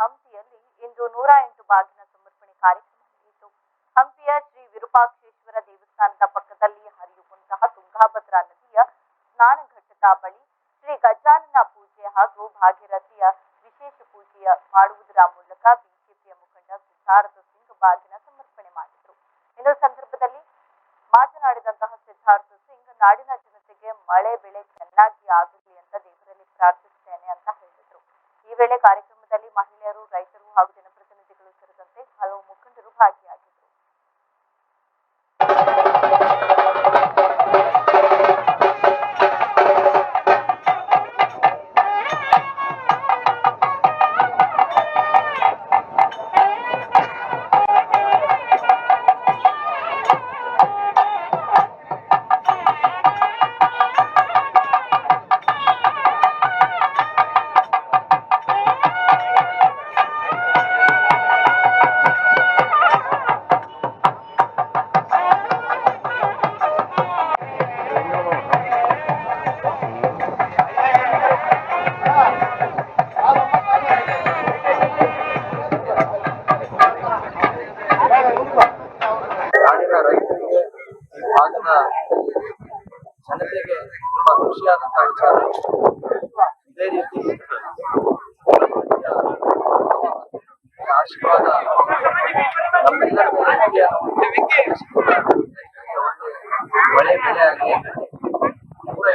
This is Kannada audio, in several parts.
ಹಂಪಿಯಲ್ಲಿ ಇಂದು ನೂರ ಎಂಟು ಬಾಗಿನ ಸಮರ್ಪಣೆ ಕಾರ್ಯಕ್ರಮ ನಡೆಯಿತು. ಹಂಪಿಯ ಶ್ರೀ ವಿರೂಪಾಕ್ಷೇಶ್ವರ ದೇವಸ್ಥಾನದ ಪಕ್ಕದಲ್ಲಿ ಹರಿಯುವಂತಹ ತುಂಗಾಭದ್ರಾ ನದಿಯ ಸ್ನಾನಘಟ್ಟದ ಬಳಿ ಶ್ರೀ ಗಜಾನನ ಪೂಜೆ ಹಾಗೂ ಭಾಗೀರಥಿಯ ವಿಶೇಷ ಪೂಜೆಯ ಮಾಡುವುದರ ಮೂಲಕ ಬಿಜೆಪಿಯ ಮುಖಂಡ ಸಿದ್ಧಾರ್ಥ ಸಿಂಗ್ ಬಾಗಿನ ಸಮರ್ಪಣೆ ಮಾಡಿದರು. ಇನ್ನು ಸಂದರ್ಭದಲ್ಲಿ ಮಾತನಾಡಿದಂತಹ ಸಿದ್ಧಾರ್ಥ ಸಿಂಗ್, ನಾಡಿನ ಜನತೆಗೆ ಮಳೆ ಬೆಳೆ ಚೆನ್ನಾಗಿ ಆಗಲಿ ಅಂತ ದೇವರಲ್ಲಿ ಪ್ರಾರ್ಥಿಸುತ್ತೇನೆ ಅಂತ ಹೇಳಿದರು. ಈ ವೇಳೆ ಕಾರ್ಯಕ್ರಮದಲ್ಲಿ ಮಹಿಳೆಯರು ರೈತರು ಹಾಗೂ ಜನಪ್ರತಿನಿಧಿಗಳು ಸೇರಿದಂತೆ ಹಲವು ಮುಖಂಡರು ಭಾಗಿಯಾಗಿದ್ದರು. ಜನತೆಗೆ ತುಂಬಾ ಖುಷಿಯಾದಂತಹ ವಿಚಾರ ಇದೇ ರೀತಿ ಆಶೀರ್ವಾದ ನಮ್ಮೆಲ್ಲರ ಮೇಲೆ ಇರಲಿ ಅನ್ನೋ ಒಂದು ರೈತರಿಗೆ ಒಂದು ಮಳೆ ಬೆಳೆ ಆಗಲಿ ನೂರ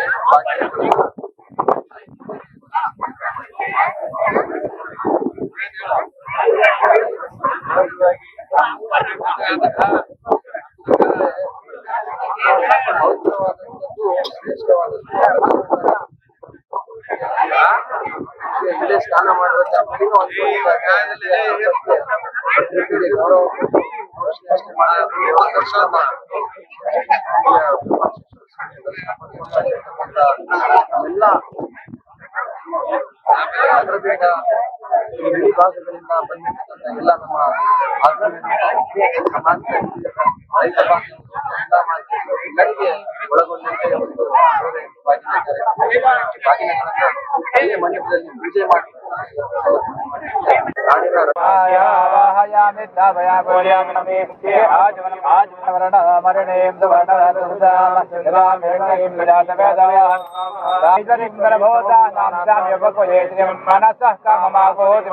ಮಾಡಬೇಕು ಸ್ನಾನ ಅದರದಿಂದ ಈ ಇಡೀ ಭಾಗಗಳಿಂದ ಬಂದಿರ್ತಕ್ಕಂಥ ಎಲ್ಲ ನಮ್ಮ ಸಮಾಜದ ರೈತ ಬಾಂಧವರು ஆயாமி தாபயா கோயாமி நமே ஆஜவனம் ஆஜவன வரண மரணேம் தவரண துதாம ராம் வேணேம் லஜாத வேதயா ராஜரிம் பிரபோதா நாம் சாமி வகோயே மனசः காமமாகோதி